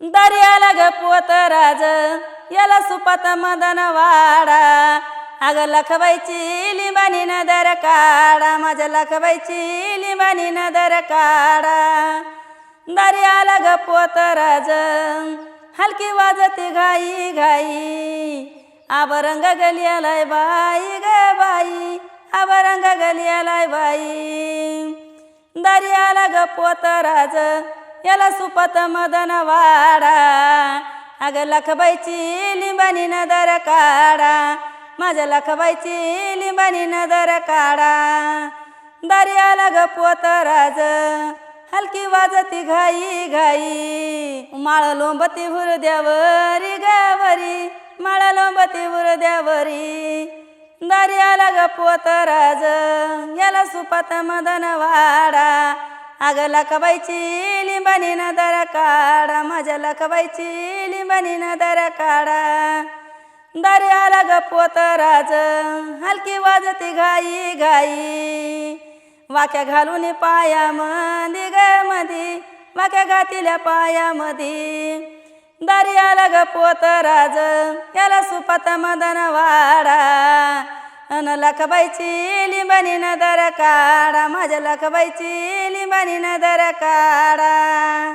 दर्याला ग पोतराज याला सुपात मदन वाडा. अग लखबाईची लिंबानी नदर काढा माझ्या लखबाईची लिंबानी नदर काढा. दर्याला ग पोतराज हलकी वाजती घाई घाई. आबरंग गलियालाय बाई ग बाई आबरंग गलियालाय बाई. दर्याला ग पोतराज याला सुपत मदन वाडा. अग लखबाईची लिंबानी नदर काढा. माझ्या लखबाईची लिंबानी नदर काढा. दारियाला ग पोतराज हलकी वाजती घाई घाई. माळ लोंबती हुरद्यावरी गावरी. माळ लोंबती हुरद्यावरी. दारियाला ग पोतराज याला सुपत मदन वाडा. अग लखबाईची लिंबानी दर काढा माझ्या लखबाईची लिंबानी नदर काढा. दर्याला ग पोतराज हलकी वाजती घाई घाई. वाक्या घालून पायामध्ये ग मधी वाक्या घातिल्या पायामध्ये दर्याला ग पोतराज याला सुपात मदन वाडा. अन लखबाईची लिंबानी नदर काढा माझ्या लखबाईची लिंबानी नदर काढा.